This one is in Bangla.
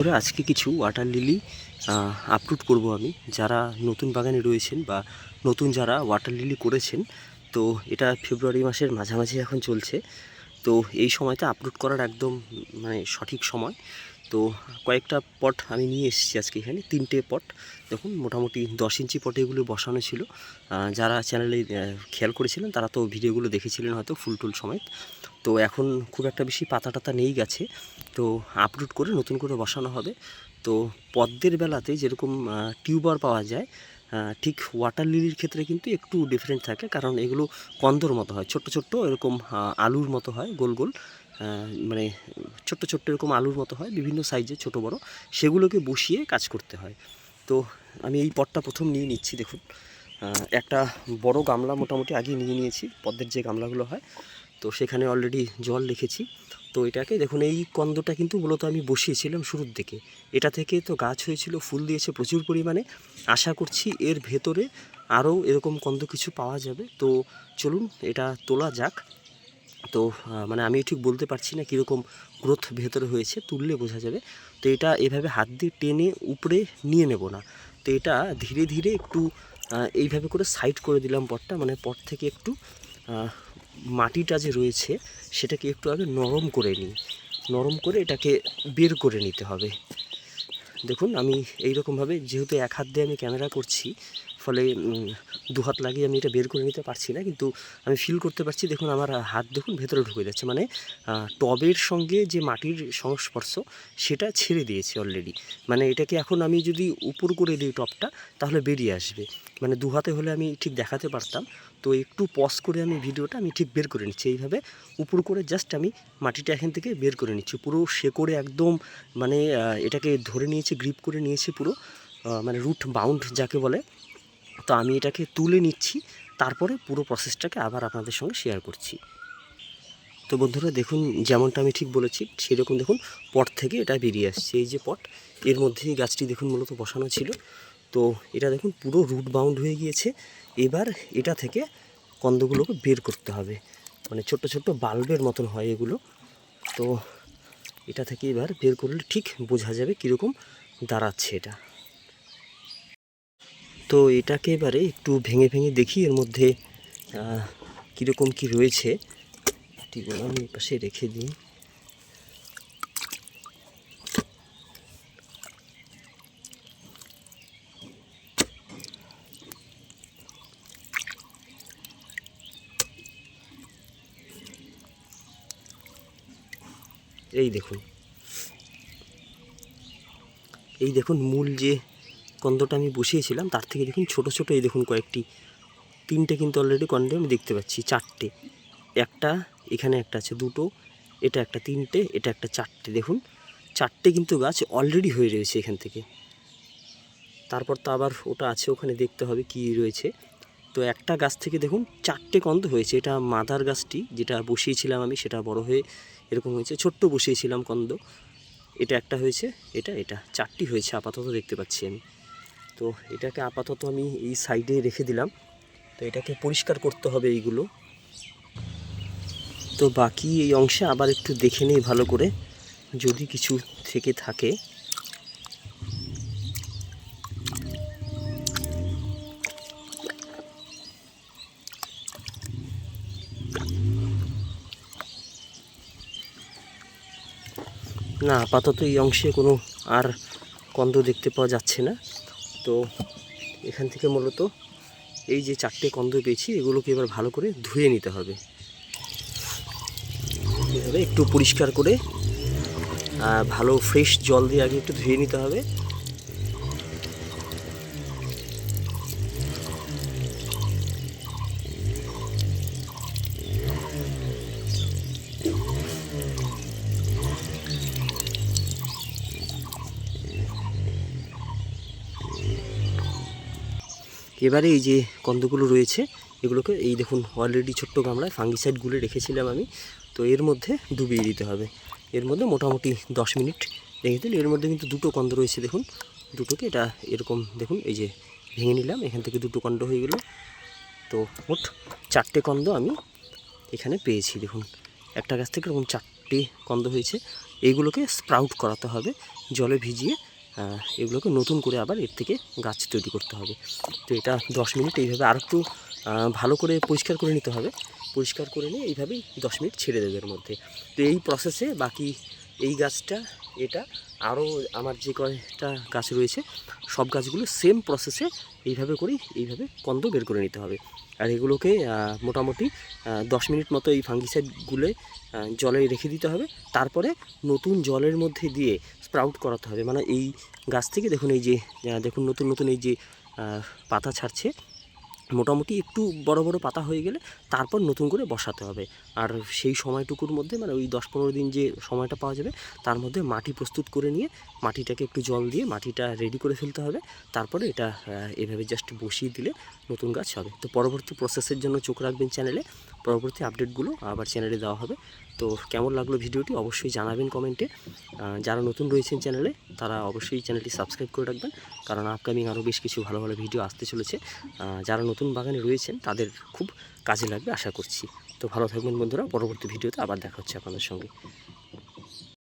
করে আজকে কিছু ওয়াটার লিলি আপলোড করব আমি। যারা নতুন বাগানে রয়েছেন বা নতুন যারা ওয়াটার লিলি করেছেন, তো এটা ফেব্রুয়ারি মাসের মাঝামাঝি এখন চলছে। তো এই সময়টা আপলোড করার একদম মানে সঠিক সময়। তো কয়েকটা পট আমি নিয়ে এসেছি আজকে এখানে, তিনটে পট। দেখুন, মোটামুটি দশ ইঞ্চি পটে এগুলো বসানো ছিল। যারা চ্যানেলে খেয়াল করেছিলেন, তারা তো ভিডিওগুলো দেখেছিলেন হয়তো ফুল টুল সমেত। তো এখন খুব একটা বেশি পাতা টাতা নেই গেছে। তো আপলোড করে নতুন করে বসানো হবে। তো পদ্মের বেলাতে যেরকম টিউবার পাওয়া যায় ঠিক ওয়াটার লিলির ক্ষেত্রে কিন্তু একটু ডিফারেন্ট থাকে। কারণ এগুলো কন্দর মতো হয়, ছোট্ট ছোট্ট, এরকম আলুর মতো হয়, গোল গোল। মানে ছোট্ট ছোট্ট এরকম আলুর মতো হয়, বিভিন্ন সাইজে ছোট বড়, সেগুলোকে বসিয়ে কাজ করতে হয়। তো আমি এই পটটা প্রথম নিয়ে নিচ্ছি, দেখুন। একটা বড় গামলা মোটামুটি আগে নিয়ে নিয়েছি পদ্মের যে গামলাগুলো হয়। তো সেখানে অলরেডি জল রেখেছি। তো এটাকে দেখুন, এই কন্দটা কিন্তু মূলত আমি বসিয়েছিলাম শুরুর দিকে। এটা থেকে তো গাছ হয়েছিল, ফুল দিয়েছে প্রচুর পরিমাণে। আশা করছি এর ভেতরে আরও এরকম কন্দ কিছু পাওয়া যাবে। তো চলুন, এটা তোলা যাক। তো মানে আমি ঠিক বলতে পারছি না কীরকম গ্রোথ ভেতরে হয়েছে, তুললে বোঝা যাবে। তো এটা এভাবে হাত দিয়ে টেনে উপরে নিয়ে নেব না। তো এটা ধীরে ধীরে একটু এইভাবে করে সাইড করে দিলাম পটটা মানে পট থেকে একটু মাটিটা যে রয়েছে সেটাকে একটু আগে নরম করে নিই। নরম করে এটাকে বের করে নিতে হবে। দেখুন, আমি এই রকমভাবে যেহেতু এক হাত দিয়ে আমি ক্যামেরা করছি ফলে দু হাত লাগিয়ে আমি এটা বের করে নিতে পারছি না। কিন্তু আমি ফিল করতে পারছি, দেখুন আমার হাত দেখুন ভেতরে ঢুকে যাচ্ছে। মানে টবের সঙ্গে যে মাটির সংস্পর্শ, সেটা ছেড়ে দিয়েছে অলরেডি মানে এটাকে এখন আমি যদি উপর করে দিই টপটা তাহলে বেরিয়ে আসবে। মানে দু হাতে হলে আমি ঠিক দেখাতে পারতাম। তো একটু পজ করে আমি ভিডিওটা আমি ঠিক বের করে নিচ্ছি। এইভাবে উপর করে জাস্ট আমি মাটিটা এখান থেকে বের করে নিচ্ছি। পুরো শেকড়ে একদম মানে এটাকে ধরে নিয়েছে গ্রিপ করে নিয়েছে পুরো। মানে রুট বাউন্ড যাকে বলে। তো আমি এটাকে তুলে নিচ্ছি, তারপরে পুরো প্রসেসটাকে আবার আপনাদের সঙ্গে শেয়ার করছি। তো বন্ধুরা, দেখুন, যেমনটা আমি ঠিক বলেছি, সেরকম দেখুন, পট থেকে এটা বেরিয়ে আসছে। এই যে পট, এর মধ্যেই গাছটি দেখুন, মূলত বসানো ছিল। তো এটা দেখুন, পুরো রুট বাউন্ড হয়ে গিয়েছে। এবার এটা থেকে কন্দগুলোকে বের করতে হবে। মানে ছোট্ট ছোট্ট বাল্বের মতন হয় এগুলো। তো এটা থেকে এবার বের করলে ঠিক বোঝা যাবে কীরকম দাঁড়াচ্ছে এটা। তো এটাকে এবারে একটু ভেঙে ভেঙে দেখি, এর মধ্যে কীরকম কি রয়েছে। এটিগুলো আমি পাশে রেখে দিই। এই দেখুন। এই দেখুন, মূল যে কন্দটা আমি বসিয়েছিলাম, তার থেকে দেখুন ছোট ছোট এই দেখুন কয়েকটি। তিনটে কিন্তু অলরেডি কন্ডে আমি দেখতে পাচ্ছি, চারটে। একটা, এখানে একটা আছে দুটো, এটা একটা তিনটে, এটা একটা চারটে। দেখুন, চারটে কিন্তু গাছ অলরেডি হয়ে রয়েছে এখান থেকে। তারপর তো আবার ওটা আছে, ওখানে দেখতে হবে কি রয়েছে। তো একটা গাছ থেকে দেখুন চারটে কন্দ হয়েছে, এটা মাদার গাছটি যেটা বসিয়েছিলাম আমি, সেটা বড় হয়ে এরকম হয়েছে, ছোট্ট বসিয়েছিলাম কন্দ এটা একটা হয়েছে, এটা এটা, চারটি হয়েছে আপাতত দেখতে পাচ্ছি আমি। তো এটাকে আপাতত আমি এই সাইডে রেখে দিলাম। তো এটাকে পরিষ্কার করতে হবে এইগুলো। তো বাকি এই অংশে আবার একটু দেখে নিই ভালো করে, যদি কিছু থেকে থাকে। না, আপাতত এই অংশে কোনো আর কন্দ দেখতে পাওয়া যাচ্ছে না। তো এখান থেকে মূলত এই যে চারটে কন্দ পেয়েছি, এগুলোকে এবার ভালো করে ধুয়ে নিতে হবে। একটু পরিষ্কার করে ভালো ফ্রেশ জল দিয়ে আগে একটু ধুয়ে নিতে হবে। এবারে এই যে কন্দগুলো রয়েছে, এগুলোকে এই দেখুন অলরেডি ছোট্ট গামলায় ফাঙ্গিসাইড গুলে রেখেছিলাম আমি। তো এর মধ্যে ডুবিয়ে দিতে হবে। এর মধ্যে মোটামুটি দশ মিনিট রেখে দিলে এর মধ্যে কিন্তু দুটো কন্দ রয়েছে দেখুন। দুটোকে এটা এরকম দেখুন, এই যে ভেঙে নিলাম, এখান থেকে দুটো কন্দ হয়ে গেল। তো মোট চারটে কন্দ আমি এখানে পেয়েছি দেখুন। একটা গাছ থেকে এরকম চারটে কন্দ হয়েছে। এইগুলোকে স্প্রাউট করাতে হবে, জলে ভিজিয়ে এগুলোকে নতুন করে আবার এর থেকে গাছ তৈরি করতে হবে। তো এটা দশ মিনিট এইভাবে আর একটু ভালো করে পরিষ্কার করে নিতে হবে। পরিষ্কার করে নিয়ে এইভাবেই দশ মিনিট ছেড়ে দেবে এর মধ্যে। তো এই প্রসেসে বাকি এই গাছটা এটা আরও আমার যে কয়েকটা গাছ রয়েছে, সব গাছগুলো সেম প্রসেসে এইভাবে করেই এইভাবে কন্দ বের করে নিতে হবে। আর এগুলোকে মোটামুটি দশ মিনিট মতো এই ফাঙ্গিসাইডগুলো জলে রেখে দিতে হবে। তারপরে নতুন জলের মধ্যে দিয়ে স্প্রাউট করাতে হবে। মানে এই গাছ থেকে দেখুন এই যে দেখুন নতুন নতুন এই যে পাতা ছাড়ছে। মোটামুটি একটু বড় বড় পাতা হয়ে গেলে তারপর নতুন করে বসাতে হবে। আর সেই সময়টুকুর মধ্যে মানে ওই দশ পনেরো দিন যে সময়টা পাওয়া যাবে, তার মধ্যে মাটি প্রস্তুত করে নিয়ে, মাটিটাকে একটু জল দিয়ে মাটিটা রেডি করে ফেলতে হবে। তারপরে এটা এভাবে জাস্ট বসিয়ে দিলে নতুন গাছ হবে। তো পরবর্তী প্রসেসের জন্য চোখ রাখবেন চ্যানেলে পরবর্তী আপডেটগুলো আবার চ্যানেলে দেওয়া হবে। তো কেমন লাগল ভিডিওটি অবশ্যই জানাবেন কমেন্টে যারা নতুন রয়েছেন চ্যানেলে তারা অবশ্যই চ্যানেলটি সাবস্ক্রাইব করে রাখবেন। কারণ আপকামিং আরও বেশ কিছু ভালো ভালো ভিডিও আসতে চলেছে। যারা নতুন বাগানে রয়েছেন, তাদের খুব কাজে লাগবে, আশা করছি। তো ভালো থাকবেন বন্ধুরা, পরবর্তী ভিডিওতে আবার দেখা হচ্ছে আপনাদের সঙ্গে।